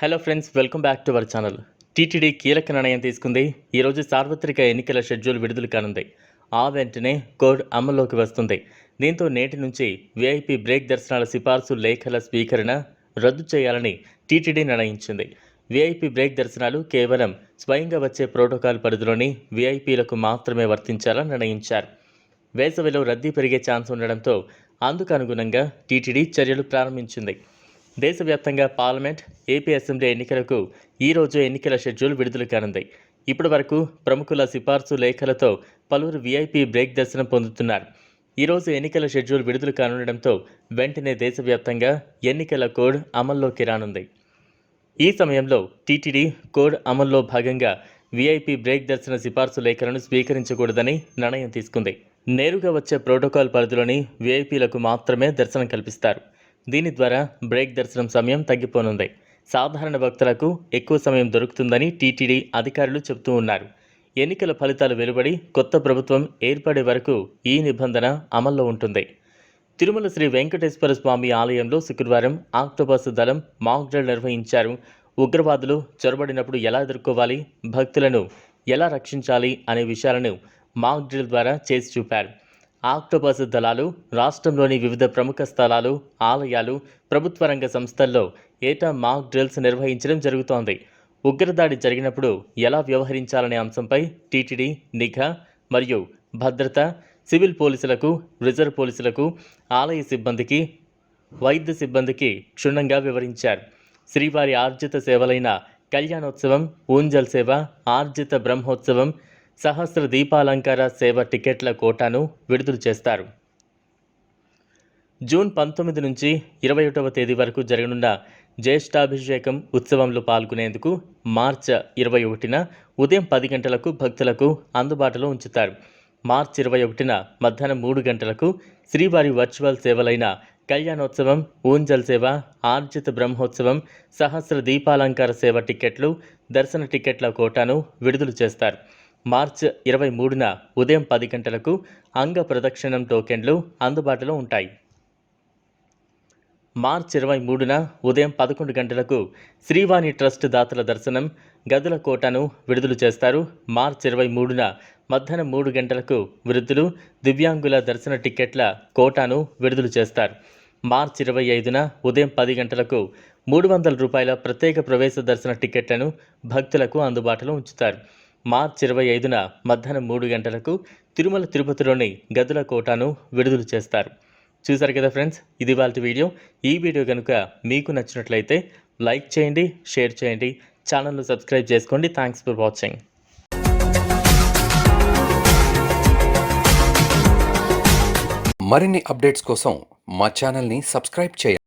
Hello friends welcome back to our channel TTD కీలక నిర్ణయం తీసుకుంది. ఈరోజు సార్వత్రిక ఎన్నికల షెడ్యూల్ విడుదల కానుంది. ఆ వెంటనే కోడ్ అమల్లోకి వస్తుంది. దీంతో నేటి నుంచి వీఐపీ బ్రేక్ దర్శనాల సిఫార్సు లేఖల స్వీకరణ రద్దు చేయాలని టీటీడీ నిర్ణయించింది. వీఐపీ బ్రేక్ దర్శనాలు కేవలం స్వయంగా వచ్చే ప్రోటోకాల్ పరిధిలోని వీఐపీలకు మాత్రమే వర్తించాలని నిర్ణయించారు. వేసవిలో రద్దీ పెరిగే ఛాన్స్ ఉండడంతో అందుకు అనుగుణంగా టీటీడీ చర్యలు ప్రారంభించింది. దేశవ్యాప్తంగా పార్లమెంట్ ఏపీ అసెంబ్లీ ఎన్నికలకు ఈ రోజు ఎన్నికల షెడ్యూల్ విడుదల కానుంది. ఇప్పటి వరకు ప్రముఖుల సిఫార్సు లేఖలతో పలువురు వీఐపీ బ్రేక్ దర్శనం పొందుతున్నారు. ఈరోజు ఎన్నికల షెడ్యూల్ విడుదల కానుండడంతో వెంటనే దేశవ్యాప్తంగా ఎన్నికల కోడ్ అమల్లోకి రానుంది. ఈ సమయంలో టీటీడీ కోడ్ అమల్లో భాగంగా వీఐపీ బ్రేక్ దర్శన సిఫార్సు లేఖలను స్వీకరించకూడదని నిర్ణయం తీసుకుంది. నేరుగా వచ్చే ప్రోటోకాల్ పరిధిలోని వీఐపీలకు మాత్రమే దర్శనం కల్పిస్తారు. దీని ద్వారా బ్రేక్ దర్శనం సమయం తగ్గిపోనుంది. సాధారణ భక్తులకు ఎక్కువ సమయం దొరుకుతుందని టీటీడీ అధికారులు చెబుతూ ఉన్నారు. ఎన్నికల ఫలితాలు వెలువడి కొత్త ప్రభుత్వం ఏర్పడే వరకు ఈ నిబంధన అమల్లో ఉంటుంది. తిరుమల శ్రీ వెంకటేశ్వర స్వామి ఆలయంలో శుక్రవారం ఆక్టోబస్ దళం మాక్ డ్రిల్ నిర్వహించారు. ఉగ్రవాదులు చొరబడినప్పుడు ఎలా ఎదుర్కోవాలి భక్తులను ఎలా రక్షించాలి అనే విషయాలను మాక్ డ్రిల్ ద్వారా చేసి చూపారు. ఆక్టోపస్ దళాలు రాష్ట్రంలోని వివిధ ప్రముఖ స్థలాలు ఆలయాలు ప్రభుత్వ రంగ సంస్థల్లో ఏటా మాక్ డ్రిల్స్ నిర్వహించడం జరుగుతోంది. ఉగ్రదాడి జరిగినప్పుడు ఎలా వ్యవహరించాలనే అంశంపై టీటీడీ నిఘా మరియు భద్రత సివిల్ పోలీసులకు రిజర్వ్ పోలీసులకు ఆలయ సిబ్బందికి వైద్య సిబ్బందికి క్షుణ్ణంగా వివరించారు. శ్రీవారి ఆర్జిత సేవలైన కళ్యాణోత్సవం ఊంజల్ సేవ ఆర్జిత బ్రహ్మోత్సవం సహస్ర దీపాలంకార సేవ టికెట్ల కోటాను విడుదల చేస్తారు. జూన్ పంతొమ్మిది నుంచి ఇరవై ఒకటవ తేదీ వరకు జరగనున్న జ్యేష్ఠాభిషేకం ఉత్సవంలో పాల్గొనేందుకు మార్చ్ ఇరవై ఒకటిన ఉదయం పది గంటలకు భక్తులకు అందుబాటులో ఉంచుతారు. మార్చ్ ఇరవై ఒకటిన మధ్యాహ్నం మూడు గంటలకు శ్రీవారి వర్చువల్ సేవలైన కళ్యాణోత్సవం ఊంజల్ సేవ ఆర్జిత బ్రహ్మోత్సవం సహస్ర దీపాలంకార సేవ టికెట్లు దర్శన టికెట్ల కోటాను విడుదల చేస్తారు. మార్చ్ ఇరవై మూడున ఉదయం పది గంటలకు అంగ ప్రదక్షిణం టోకెన్లు అందుబాటులో ఉంటాయి. మార్చ్ ఇరవై మూడున ఉదయం పదకొండు గంటలకు శ్రీవాణి ట్రస్ట్ దాతల దర్శనం గదుల కోటాను విడుదల చేస్తారు. మార్చ్ ఇరవై మూడున మధ్యాహ్నం మూడు గంటలకు వృద్ధులు దివ్యాంగుల దర్శన టిక్కెట్ల కోటాను విడుదల చేస్తారు. మార్చ్ ఇరవై ఐదున ఉదయం పది గంటలకు మూడు వందల రూపాయల ప్రత్యేక ప్రవేశ దర్శన టిక్కెట్లను భక్తులకు అందుబాటులో ఉంచుతారు. మార్చ్ ఇరవై ఐదున మధ్యాహ్నం మూడు గంటలకు తిరుమల తిరుపతిలోని గదుల కోటాను విడుదల చేస్తారు. చూసారు కదా ఫ్రెండ్స్? ఇది వాళ్ళ వీడియో. ఈ వీడియో కనుక మీకు నచ్చినట్లయితే లైక్ చేయండి షేర్ చేయండి ఛానల్ను సబ్స్క్రైబ్ చేసుకోండి. Thanks for watching. మరిన్ని అప్డేట్స్ కోసం మా ఛానల్ని సబ్స్క్రైబ్ చేయండి.